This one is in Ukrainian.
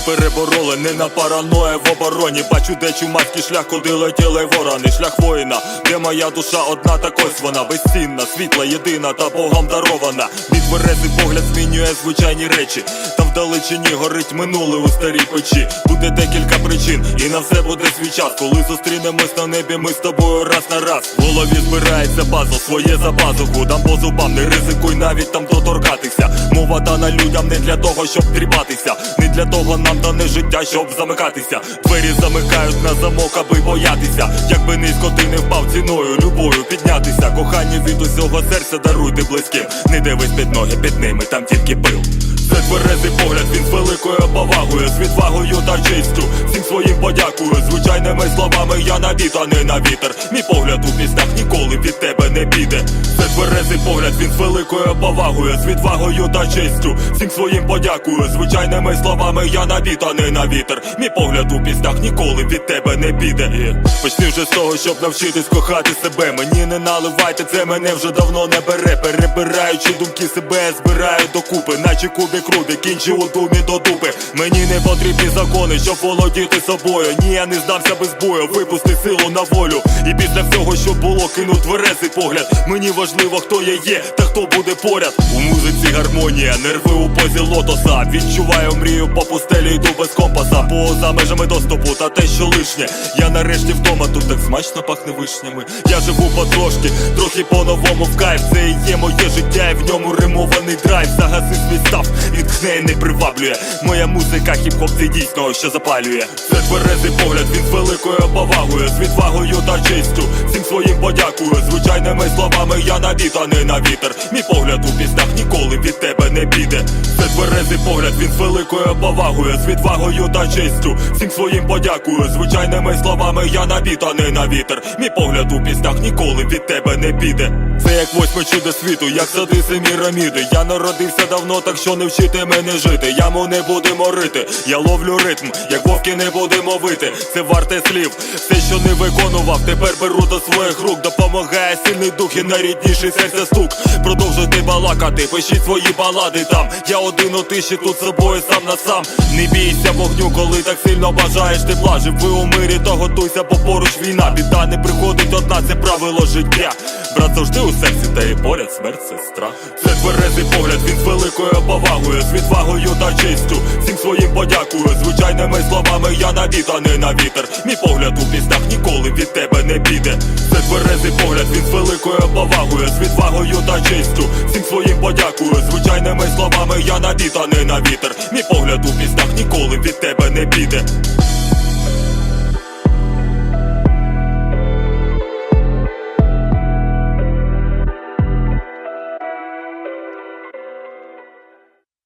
перебороли, не на параної в обороні. Бачу, де чумацький шлях, куди летіли ворони. Шлях воїна, де моя душа одна, так ось вона безцінна, світла, єдина та Богом дарована. Мій тверезий погляд змінює звичайні речі. Вдалечині горить минуле у старій печі. Буде декілька причин, і на все буде свій час. Коли зустрінемось на небі, ми з тобою раз на раз. В голові збирається пазл, своє за пазуху. Дам по зубам, не ризикуй навіть там доторкатися. Мова дана людям не для того, щоб тріпатися. Не для того нам дане життя, щоб замикатися. Двері замикають на замок, аби боятися. Якби низько ти не впав ціною, любою піднятися. Кохання від усього серця даруйте близьким. Не дивись під ноги, під ними там тільки пил. Це тверезий погляд, він з великою повагою, з відвагою та честю. Своїм подякую. Звичайними словами я на біт, а не на вітер. Мій погляд у піснях ніколи від тебе не піде. Це тверезий погляд, він з великою повагою, з відвагою та честю. Всім своїм подякую. Звичайними словами я на біт, а не на вітер. Мій погляд у піснях ніколи від тебе не піде. Почни вже з того, щоб навчитись кохати себе. Мені не наливайте, це мене вже давно не бере. Перебираючи думки себе, збираю докупи, наче кубик руди, кінчі у думі до дупи. Мені не потрібні закони, щоб володіти собою. Ні, я не здамся без бою, випусти силу на волю. І після всього, що було, кину тверезий погляд. Мені важливо, хто я є та хто буде поряд. У музиці гармонія, нерви у позі лотоса. Відчуваю мрію по пустелі, йду без компаса. Поза межами доступу та те, що лишнє. Я нарешті вдома, тут так смачно пахне вишнями. Я живу потрошки, трохи по-новому в кайф. Це є моє життя, і в ньому римований драйв. Загаси свій став, від тхне і не приваблює. Моя музика, хіп-хоп, це дійсно, що запалює. Це тверезий погляд, він з великою повагою, з відвагою та честю. Своїм подякую. Звичайними словами я на біт, а не на вітер. Мій погляд у піснях ніколи від тебе не піде. Це тверезий погляд, він з великою повагою, з відвагою та честю. Всім своїм подякую. Звичайними словами я на біт, а не на вітер. Мій погляд у піснях ніколи від тебе не піде. Це як восьме чудо світу, як сади семіраміди. Я народився давно, так що не вчити мене жити. Яму не будемо рити. Я ловлю ритм, як вовки не будемо вити. Це варте слів. Все, що не виконував, тепер беру до своїх рук. Допомагає сильний дух і найрідніший серця стук. Продовжуйте балакати, пишіть свої балади там. Я один у тиші тут собою сам на сам. Не бійся вогню, коли так сильно бажаєш тепла. Живи у мирі, то готуйся, бо поруч війна. Біда не приходить одна, це правило життя. Брат завжди у серці, та і поряд смерть сестра. Це тверезий погляд, він з великою повагою, з відвагою та честю. Всім своїм подякую. Звичайними словами я на біт, а не на вітер. Мій погляд у піснях ніколи від тебе не піде. Це тверезий погляд, він з великою повагою, з відвагою та честю. Всім своїм подякую. Звичайними словами я на біт, не на вітер. Мій погляд у піснях ніколи від тебе не піде.